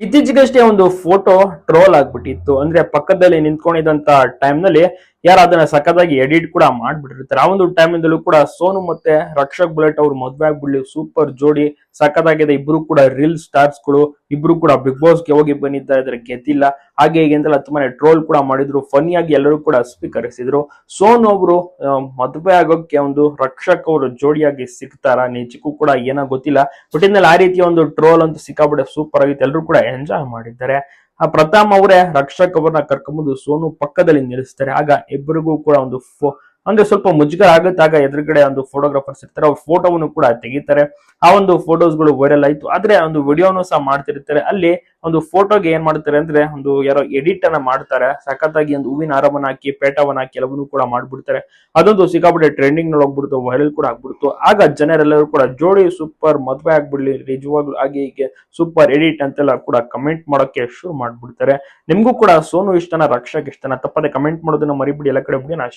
ಇತ್ತೀಚೆಗಷ್ಟೇ ಒಂದು photo troll ಆಗ್ಬಿಟ್ಟಿತ್ತು. ಅಂದ್ರೆ ಪಕ್ಕದಲ್ಲಿ ನಿಂತ್ಕೊಂಡಿದ್ದಂತ ಟೈಮ್ನಲ್ಲಿ ಯಾರು ಅದನ್ನ ಸಖತ್ತಾಗಿ ಎಡಿಟ್ ಕೂಡ ಮಾಡ್ಬಿಟ್ಟಿರ್ತಾರೆ. ಆ ಒಂದು ಟೈಮ್ ಇಂದಲೂ ಕೂಡ ಸೋನು ಮತ್ತೆ ರಕ್ಷಕ್ ಬುಲೆಟ್ ಅವ್ರು ಮದ್ವೆ ಆಗ್ಬಿಡ್ಲಿ ಸೂಪರ್ ಜೋಡಿ, ಸಖತ್ತಾಗಿದೆ. ಇಬ್ರು ಕೂಡ ರೀಲ್ ಸ್ಟಾರ್ಸ್ಗಳು. ಇಬ್ರು ಕೂಡ ಬಿಗ್ ಬಾಸ್ಗೆ ಹೋಗಿ ಬಂದಿದ್ದ ಇದ್ರೆ ಗೆದ್ದಿಲ್ಲ. ಹಾಗೆ ಹೀಗೆ ತುಂಬಾನೇ ಟ್ರೋಲ್ ಕೂಡ ಮಾಡಿದ್ರು. ಫನಿ ಆಗಿ ಎಲ್ಲರೂ ಕೂಡ ಸ್ವೀಕರಿಸಿದ್ರು. ಸೋನು ಅವರು ಮದುವೆ ಆಗೋಕೆ ಒಂದು ರಕ್ಷಕ್ ಅವರು ಜೋಡಿಯಾಗಿ ಸಿಗ್ತಾರ ನಿಜಕ್ಕೂ ಕೂಡ ಏನೋ ಗೊತ್ತಿಲ್ಲ. ಒಟ್ಟಿನಲ್ಲಿ ಆ ರೀತಿಯ ಒಂದು ಟ್ರೋಲ್ ಅಂತೂ ಸಿಕ್ಕಾಬಿಟ್ಟೆ ಸೂಪರ್ ಆಗಿತ್ತು ಎಲ್ಲರೂ ಕೂಡ ಎಂಜಾಯ್ ಮಾಡಿದ್ದಾರೆ. ಆ ಪ್ರತಾಪ್ ಅವರೇ ರಕ್ಷಕ್ ಅವ್ರನ್ನ ಕರ್ಕೊಂಬಂದು ಸೋನು ಪಕ್ಕದಲ್ಲಿ ನಿಲ್ಲಿಸ್ತಾರೆ. ಆಗ ಇಬ್ಬರಿಗೂ ಕೂಡ ಒಂದು ಅಂದ್ರೆ ಸ್ವಲ್ಪ ಮುಜುಗರ ಆಗುತ್ತಾಗ ಆಗ ಎದುರುಗಡೆ ಒಂದು ಫೋಟೋಗ್ರಾಫರ್ಸ್ ಇರ್ತಾರೆ. ಅವ್ರ ಫೋಟೋವನ್ನು ಕೂಡ ತೆಗಿತಾರೆ. ಆ ಒಂದು ಫೋಟೋಸ್ಗಳು ಗಳು ವೈರಲ್ ಆಯ್ತು. ಆದ್ರೆ ಒಂದು ವಿಡಿಯೋನು ಸಹ ಮಾಡ್ತಿರ್ತಾರೆ. ಅಲ್ಲಿ ಒಂದು ಫೋಟೋಗೆ ಏನ್ ಮಾಡ್ತಾರೆ ಅಂದ್ರೆ ಒಂದು ಯಾರೋ ಎಡಿಟ್ ಅನ್ನ ಮಾಡ್ತಾರೆ. ಸಖತ್ತಾಗಿ ಒಂದು ಹೂವಿನ ಹಾರವನ್ನ ಹಾಕಿ, ಪೇಟವನ್ನ ಹಾಕಿ ಎಲ್ಲವನ್ನೂ ಕೂಡ ಮಾಡ್ಬಿಡ್ತಾರೆ. ಅದೊಂದು ಸಿಕ್ಕಾಪಟ್ಟೆ ಟ್ರೆಂಡಿಂಗ್ನಲ್ಲಿ ಹೋಗ್ಬಿಡ್ತು ವೈರಲ್ ಕೂಡ ಆಗ್ಬಿಡ್ತು. ಆಗ ಜನರೆಲ್ಲರೂ ಕೂಡ ಜೋಡಿ ಸೂಪರ್ ಮದ್ವೆ ಆಗ್ಬಿಡ್ಲಿ, ನಿಜವಾಗ್ಲೂ ಹಾಗೆ ಹೀಗೆ ಸೂಪರ್ ಎಡಿಟ್ ಅಂತೆಲ್ಲ ಕೂಡ ಕಮೆಂಟ್ ಮಾಡೋಕೆ ಶುರು ಮಾಡ್ಬಿಡ್ತಾರೆ. ನಿಮ್ಗೂ ಕೂಡ ಸೋನು ಇಷ್ಟನ ರಕ್ಷಕ್ ಇಷ್ಟನ, ತಪ್ಪದೆ ಕಮೆಂಟ್ ಮಾಡೋದನ್ನ ಮರಿಬಿಡಿ ಎಲ್ಲ ಕಡೆ ನಾ